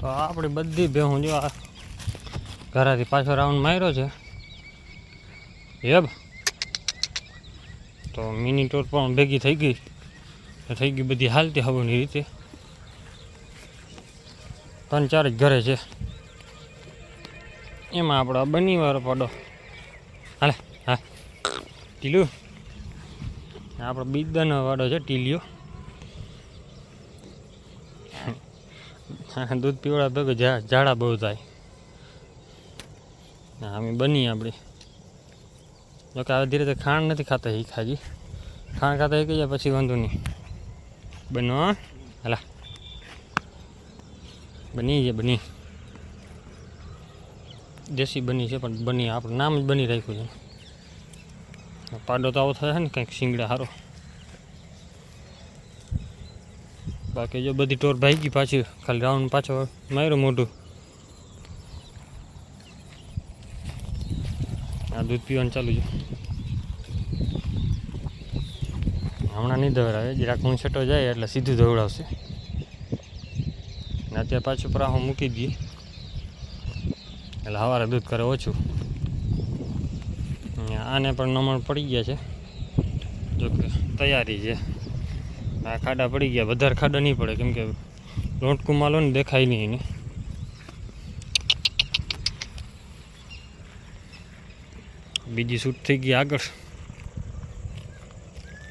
તો આપણી બધી ભેહું જો આ ઘરાથી પાછો રાઉન્ડ માર્યો છે. એબ તો મિની ટોર પણ ભેગી થઈ ગઈ. થઈ ગઈ બધી હાલતી હવાની રીતે. ત્રણ ચાર જ ઘરે છે. એમાં આપણો બની વાળો પડો. હાલે, હા. ટીલું. આપણો બીદાનો વાળો છે, ટીલિયો. દૂધ પીવડા ભેગું ઝાડા બહુ થાય. અમે બની આપણી. જોકે હવે ધીરે ધીરે ખાંડ નથી ખાતા એ ખાજી. ખાંડ ખાતા એક જાય પછી વાંધો નહીં. બનો હલા. બની છે, બની. દેશી બની છે, પણ બની, આપણે નામ જ બની રાખ્યું છે. પાડો તો આવો થાય ને, કંઈક શિંગડા સારો બાકી જો બધી ટોર ભાઈ ગઈ પાછી, ખાલી રાઉન્ડ પાછો માર્યો મોઢું. આ દૂધ પીવાનું ચાલુ છે. હમણાં નહીં દવડાવે જરાક હું છેટો જાય એટલે સીધું દોડાવશે ને અત્યારે પાછું પ્રાહો મૂકી દઈએ. એટલે સવારે દૂધ કરે ઓછું. આને પણ નમણ પડી ગયા છે. જોકે તૈયારી છે. આ ખાડા પડી ગયા. વધારે ખાડા નહીં પડે. કેમ કે લોટકું માલો ને દેખાય નહીં એને. બીજી શૂટ થઈ ગઈ આગળ.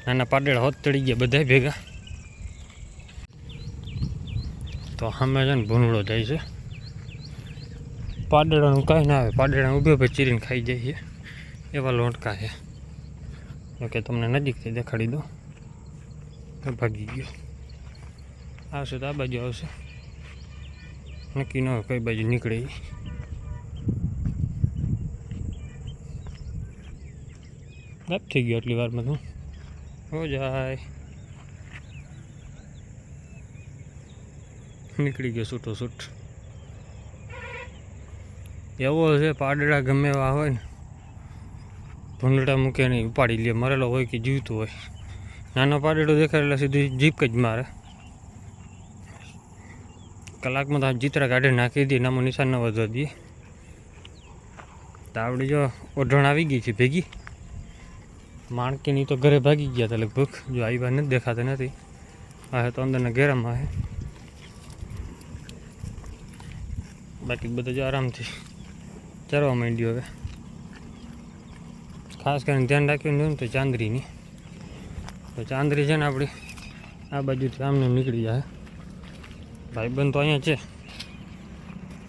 નાના પાડેડા હોત ચડી ગયા બધા ભેગા. તો સામે છે ને ભૂનડો જાય છે. પાડેડાનું કાંઈ ના આવે. પાડેડા ઊભે ઊભે ચીરીને ખાઈ જાય છે. એવા લોટકા છે. ઓકે, તમને નજીકથી દેખાડી દો તો ભાગી ગયો. આવશે તો આ બાજુ આવશે. નક્કી ન કઈ બાજુ નીકળે. ગાયબ થઈ ગયો આટલી વારમાં તું. હો જાય. નીકળી ગયો છૂટો છૂટ. એવો છે પાડડા ગમે એવા હોય ને. ભૂંડડા મૂકે નહીં ઉપાડી લે, મરેલો હોય કે જીવતું હોય. નાનો પાડેડો દેખાય એટલે સીધી જીપ જ મારે. કલાકમાં તો જીતરા કાઢી નાખી દઈએ નામો નિશાન ન વધવા દઈએ. તો આપણી જો ઓઢણ આવી ગઈ છે ભેગી. માણકીની તો ઘરે ભાગી ગયા હતા લગભગ, જો આવ્યા નથી દેખાતા નથી. આ તો અંદરના ઘેરામાં હે. બાકી બધા જો આરામથી ચરવા માંડ્યું હવે. ખાસ કરીને ધ્યાન રાખ્યું ને તો ચાંદરીની. તો ચાંદરી છે ને આપણી, આ બાજુથી આમને નીકળી જાય. ભાઈબંધ તો અહીંયા છે.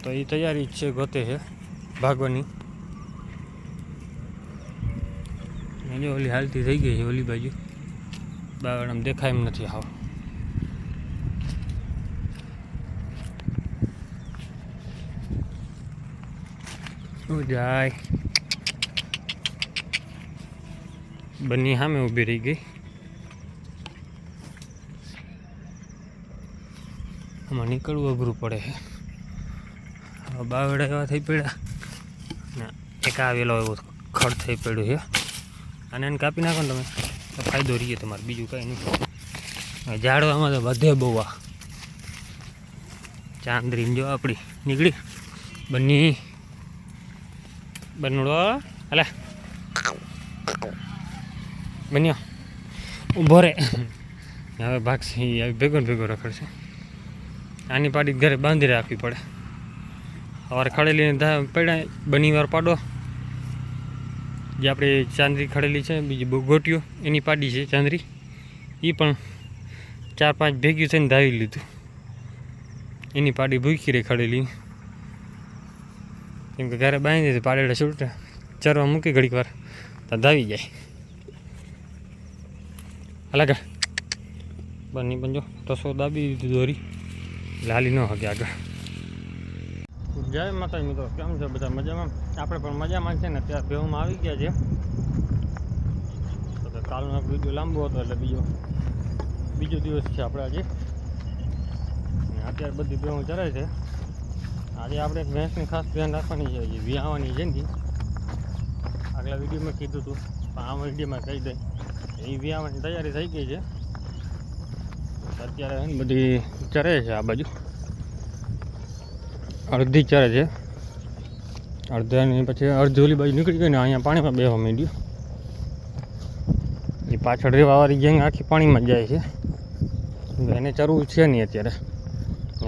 તો એ તૈયારી જ છે ગોતે છે, ભાગવાની. જો ઓલી હાલતી થઈ ગઈ છે ઓલી બાજુ. બાવળ આમ દેખાય એમ નથી હાવ. જાય? બંને સામે ઊભી રહી ગઈ. આમાં નીકળવું અઘરું પડે છે. બાવડા એવા થઈ પડ્યા. ને એક આવેલો એવો ખડ થઈ પડ્યું છે. અને એને કાપી નાખો ને તમે. તો ફાયદો રહીએ તમારે. બીજું કાંઈ નહીં. ઝાડવામાં તો વધે બહુ આ. ચાંદરી જો આપણી નીકળી. બની બનડો અલે બન્યો. ઊભો રે. હવે ભાગશે. ભેગો ભેગો રખડશે. આની પાડી ઘરે બાંધી રાખવી પડે. સવારે ખડેલીને પડ્યા, બની વાર પાડો. જે આપણે ચાંદરી ખડેલી છે, બીજી ગોટીઓ, એની પાડી છે ચાંદરી. એ પણ ચાર પાંચ ભેગી થઈને ધાવી લીધું. એની પાડી ભૂખી રહી ખડેલી. કેમ કે ઘરે બાંધી દીધી પાડેલા છૂટા. ચરવા મૂકી ઘડીક વાર, તો ધાવી જાય. અલગ બની પણ જો ટસો દાબી દીધું દોરી? લાલી ન હગે આગળ. જય માતા મિત્રો, કેમ છે બધા મજામાં? આપણે પણ મજામાં છે ને, ત્યાં ભેહુમાં આવી ગયા છે. તો કાલનો એક વીડિયો લાંબો હતો એટલે બીજો બીજો દિવસ છે આપણે આજે. અને અત્યારે બધી ભેહું ચરે છે. આજે આપણે એક ભેંસની ખાસ ધ્યાન રાખવાની છે જે વિયાવાની છે ને. આગલા વિડીયોમાં કીધું હતું પણ આ વિડીયોમાં કહી દે. એ વિહાવાની તૈયારી થઈ ગઈ છે. અત્યારે બધી ચરે છે આ બાજુ. અડધી ચરે છે. અડધાની પછી અડધી ઓલી બાજુ નીકળી ગઈ ને અહીંયા પાણીમાં બેવા માંડ્યું. એ પાછળ રેવાવાળી ગેંગ આખી પાણીમાં જાય છે. એને ચરવું છે નહીં અત્યારે.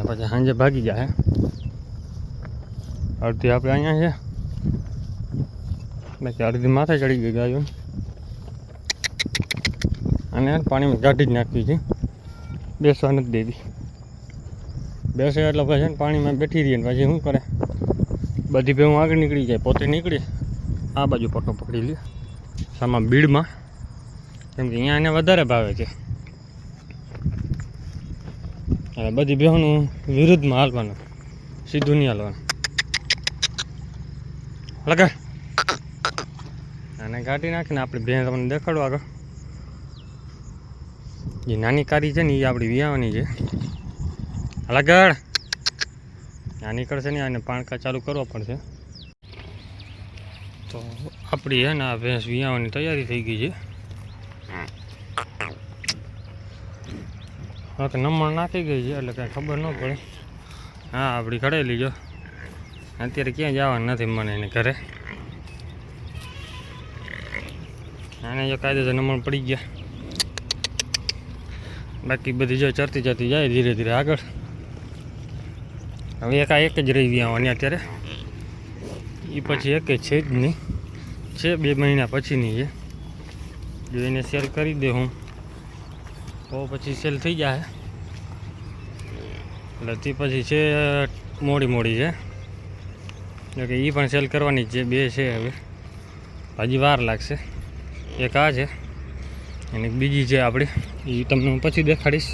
પછી સાંજે ભાગી જાય અડધી આપણે અહીંયા છે. બાકી અડધી માથે ચડી ગઈ ગાયો. અને પાણીમાં કાઢી જ નાખવી છે. બેસવા નથી દેતી બેસે એટલે પછી ને પાણીમાં બેઠી રહીએ ને પછી શું કરે? બધી ભેવું આગળ નીકળી જાય, પોતે નીકળી. આ બાજુ પટ્ટો પકડી લે સામા બીડમાં. કેમ કે અહીંયા એને વધારે ભાવે છે. અને બધી બહેનું વિરુદ્ધમાં હાલવાનું. સીધું નહીં હાલવાનું. લગા અને કાઢી નાખીને આપણી બેન તમને દેખાડો આગળ. જે નાની કારી છે ને એ આપણી વિયાવાની છે. લગડ આ નીકળશે ને આને પાણકા ચાલુ કરવા પડશે. તો આપણી હે ને આ ભેંસ વિયાવાની તૈયારી થઈ ગઈ છે. હા તો નમણ નાખી ગઈ છે એટલે કાંઈ ખબર ન પડે. હા આપણી ખડેલી જો. અત્યારે ક્યાંય જવાનું નથી મને એને ઘરે. આને જો કાયદેસર નમણ પડી ગયા. બાકી બધી જો ચરતી ચરતી જાય ધીરે ધીરે આગળ. હવે એકા એક જ રહી ગયા આવવાની અત્યારે. એ પછી એક છે જ નહીં. છે બે મહિના પછીની છે. જો એને સેલ કરી દે હું. તો પછી સેલ થઈ જાય. એટલે તે પછી છે મોડી મોડી છે. એટલે કે એ પણ સેલ કરવાની છે, બે છે હવે. હજી વાર લાગશે. એક આ છે. અને બીજી છે આપણી, એ તમને હું પછી દેખાડીશ.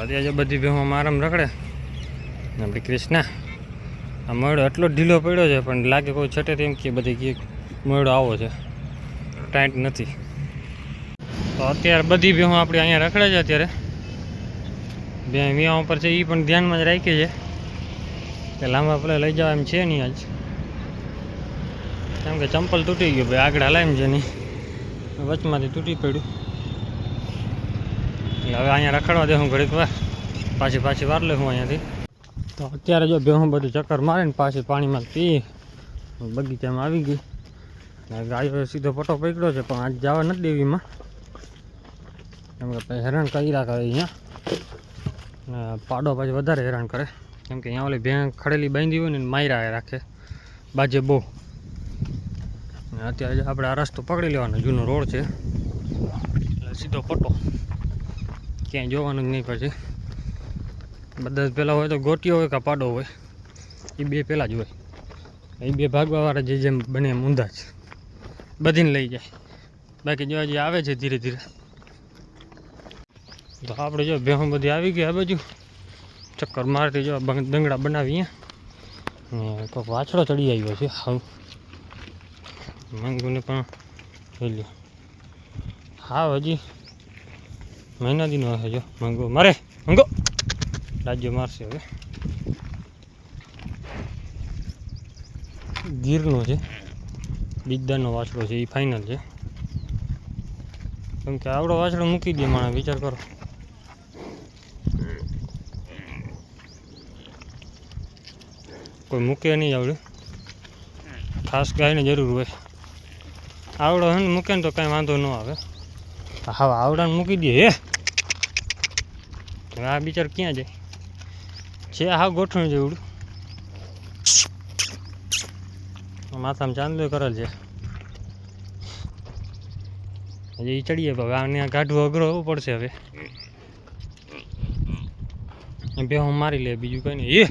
અત્યારે જો બધી ભેમાં આરામ રખડે. આપણી ક્રિષ્ના આ મયડો એટલો ઢીલો પડ્યો છે, પણ લાગે કોઈ છટે તેમ કે બધી કે મયડો આવો છે. ટાઈટ નથી. તો અત્યારે બધી ભેહો આપણી અહીંયા રખડે છે અત્યારે. બે વ્યા ઉપર છે એ પણ ધ્યાનમાં જ રાખી છે. કે લાંબા પેલા લઈ જવા એમ છે નહીં આજ. કેમ કે ચંપલ તૂટી ગયું, ભાઈ આગળ હલાય એમ છે નહીં. વચમાંથી તૂટી પડ્યું. એટલે હવે અહીંયા રખડવા દે હું ઘડીક વાર. પાછી પાછી વાર લે હું અહીંયાથી. તો અત્યારે જો ભેહું બધું ચક્કર મારે ને પાછી પાણીમાં પી. બગીચામાં આવી ગઈ. ગાયો સીધો પટો પકડ્યો છે, પણ આજ જવા નથી દેવીમાં કેમ કે હેરાન કરી રાખે અહીંયા. પાડો પાછી વધારે હેરાન કરે. કેમ કે અહીંયા ઓલી ભેં ખડેલી બાંધી હોય ને માયરા રાખે. બાજે બહુ. અત્યારે આપણે આ રસ્તો પકડી લેવાનો, જૂનો રોડ છે. સીધો પટ્ટો ક્યાંય જોવાનું જ નહીં પછી. બધા પહેલાં હોય તો ગોટીઓ હોય કે પાડો હોય, એ બે પહેલાં જ હોય. એ બે ભાગવાવાળા જે જેમ બને એમ ઊંધા જ. બધીને લઈ જાય. બાકી જોવા જે આવે છે ધીરે ધીરે. તો આપણે જો ભેહું બધી આવી ગઈ આ બાજુ. ચક્કર મારતી જો દંગડા બનાવી અહીંયા. ને કોઈક વાછડો ચડી આવ્યો છે. હાવ મંગુને પણ જોઈ લો. હા, હજી મહિના દીનો હશે, જો. મંગો. મારે, મંગો. રાજ્ય મારશે હવે. ગીરનો છે. બિદ્દાનો વાછડો છે એ ફાઇનલ છે. કેમ કે આવડો વાછડો મૂકી દે માણસ, વિચાર કરો. કોઈ મૂકે નહીં આવડે. ખાસ ગાયને જરૂર હોય. આવડો હે ને, મૂકે ને તો કાંઈ વાંધો ન આવે. હા આવડાને મૂકી દે, હે. હવે આ બિચાર ક્યાં જાય? છે હા ગોઠવણ જેવડું. માથામાં ચાંદલો કરેલ છે. હજી એ ચડીએ હવે આને કાઢવું અઘરો હોવું પડશે હવે. બે હું મારી લે, બીજું કઈ નહીં એ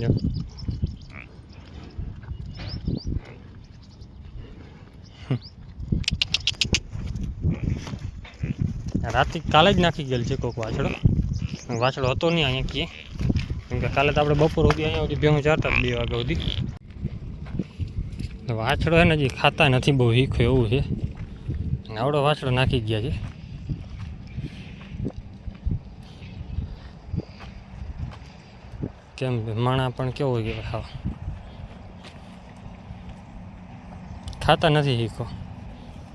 જો. રાતે કાલે જ નાખી ગયેલ છે કોઈક વાછડો. વાછડો હતો નહીં અહીંયા કીએ કેમ કે કાલે તો આપણે બપોર સુધી અહીંયા સુધી ભેગું ચારતા બે વાગ્યા સુધી. વાછડો એને જે ખાતા નથી, બહુ હીખો એવું છે. આવડો વાછડો નાખી ગયા છે. કેમ માણા પણ કેવો ગયો ખાવા. ખાતા નથી હીખો.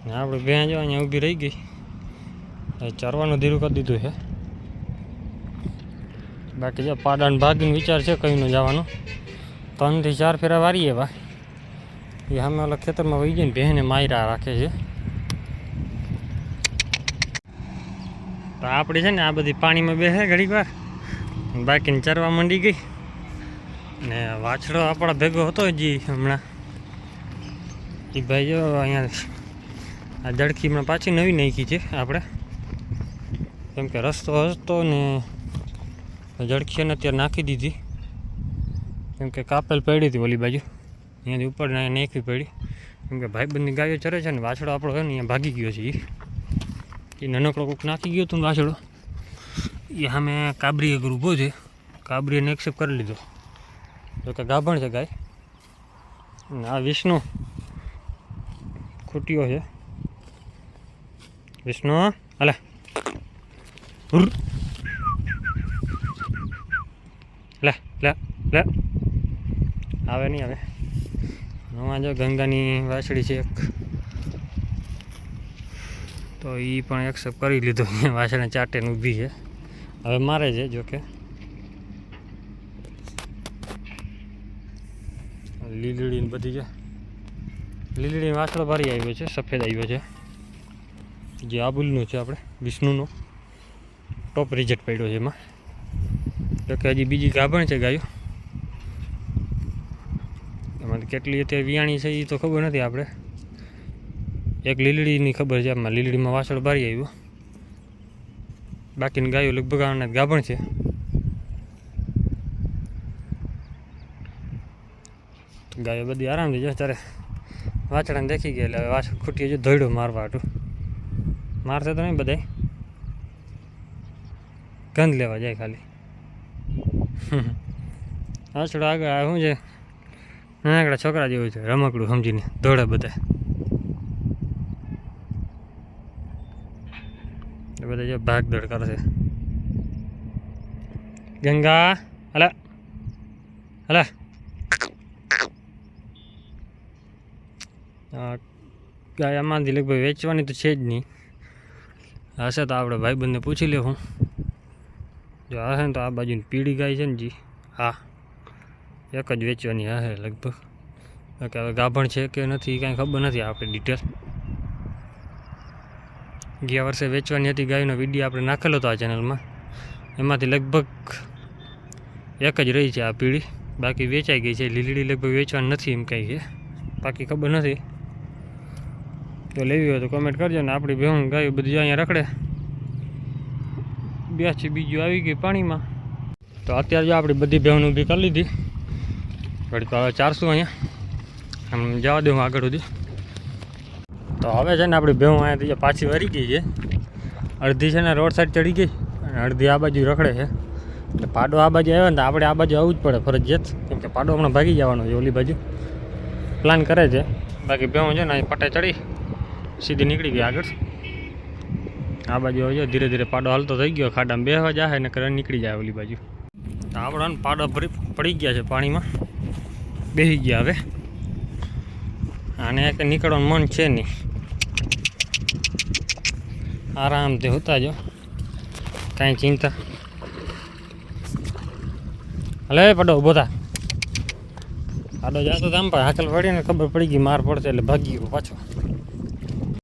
ને આપણે બે જો અહીંયા ઊભી રહી ગઈ. ચરવાનું ધીરું કરી દીધું છે. બાકી જો પાડાને ભાગીને વિચાર છે કઈનો જવાનો. ત્રણથી ચાર ફેરા વારીએ ભાઈ એ અમે ઓલા ખેતરમાં વહી જઈને બહેને માયરા રાખે છે. તો આપણી છે ને આ બધી પાણીમાં બેસે ઘડીક વાર. બાકીને ચરવા માંડી ગઈ. ને વાછડો આપણા ભેગો હતો હજી હમણાં. એ ભાઈ જો અહીંયા આ જડખી હમણાં પાછી નવી નાખી છે આપણે. કેમ કે રસ્તો હતો ને જડખી અને અત્યારે નાખી દીધી. કેમ કે કાપેલ પડી હતી ઓલી બાજુ. અહીંયાથી ઉપર નાખવી પડી. કેમ કે ભાઈબંધની ગાયો ચરે છે ને, વાછડો આપણો છે ને, અહીંયા ભાગી ગયો છે એ નાનકડો કોક નાખી ગયો હતો ને વાછડો. એ સામે કાબરી અગર ઊભો છે. કાબરીને એક્સેપ્ટ કરી લીધો. જો કે ગાભણ છે ગાય. અને આ વિષ્ણુ ખૂટ્યો છે. વિષ્ણુ, હાલે. લે લે લે. આવે નહીં આવે હમણાં જો ગંગાની વાછડી છે એક. તો એ પણ એક્સેપ્ટ કરી લીધો. અહીંયા વાછડા ચાટેને ઊભી છે. હવે મારે છે જોકે લીલડીને બધી છે. લીલડીને વાછડો ભરી આવ્યો છે, સફેદ આવ્યો છે. જે આબુલનું છે આપણે, વિષ્ણુનો. ટોપ રિઝલ્ટ પડ્યો છે એમાં. તો કે હજી બીજી ગાભણ છે ગાયો. એમાં કેટલી અત્યારે વિયાણી છે એ તો ખબર નથી આપણે. એક લીલડીની ખબર છે આમાં, લીલડીમાં વાસળ બારી આવ્યો. બાકીની ગાયો લગભગ આના ગાભણ છે. ગાયો બધી આરામથી જો ત્યારે વાછડાને દેખી ગયા, એટલે વાછળ ખૂટી જો ધોયડો મારવા હતું મારશે તો નહીં બધાય. ગંધ લેવા જાય ખાલી. વાછડો આગળ આ શું છે? નાનકડા છોકરા જેવું છે રમકડું સમજીને દોડે બધા. બધા જો ભાગ દોડ કરશે. ગંગા હલા. હલા. આ ગાય આમાંથી લગભગ વેચવાની તો છે જ નહીં. હશે તો આપણે ભાઈબંધને પૂછી લેવું. જો આ છે ને તો આ બાજુની પીળી ગાય છે ને જી, હા, એક જ વેચવાની હશે લગભગ. કે હવે ગાભણ છે કે નથી કાંઈ ખબર નથી આપણે ડિટેલ ગયા વર્ષે વેચવાની હતી ગાયનો વીડિયો આપણે નાખેલો હતો આ ચેનલમાં એમાંથી લગભગ એક જ રહી છે આ પીળી. બાકી વેચાઈ ગઈ છે લીલડી લગભગ વેચવાની નથી એમ કંઈ છે બાકી ખબર નથી. તો લેવી હોય તો કોમેન્ટ કરજો ને આપણી ભેહું ગાયો બધી અહીંયા રખડે. બ્યાસી બીજું આવી ગઈ પાણીમાં. તો અત્યારે જો આપણી બધી બહેનો ઊભી કરી લીધી. ઘડીક હવે ચારશું અહીંયા. આમ જવા દઉં આગળ સુધી. તો હવે છે ને આપણી ભેહું અહીંયાથી પાછી વરી ગઈ છે. અડધી છે ને રોડ સાઈડ ચડી ગઈ અને અડધી આ બાજુ રખડે છે. એટલે પાડો આ બાજુ આવ્યો ને તો આપણે આ બાજુ આવવું જ પડે ફરજિયાત. કેમ કે પાડો હમણાં ભાગી જવાનો છે ઓલી બાજુ. પ્લાન કરે છે. બાકી ભેહું છે ને અહીં પટે ચડી, સીધી નીકળી ગઈ આગળ. આ બાજુ આવજો ધીરે ધીરે પાડો હાલતો થઈ ગયો, ખાડામાં બેહવા જાય ને કરે નીકળી જાય ઓલી બાજુ. તો આપણા પાડો ભરી, પડી ગયા છે પાણીમાં. બેસી ગયા હવે. આને એક નીકળવાનું મન છે નહીં. આરામથી હોતા જો. કાંઈ ચિંતા. હલે પડો ઊભો થા. પાડો જાતો આમ પણ હાકલ પડીને ખબર પડી ગઈ, માર પડશે એટલે ભાગી ગયો પાછો.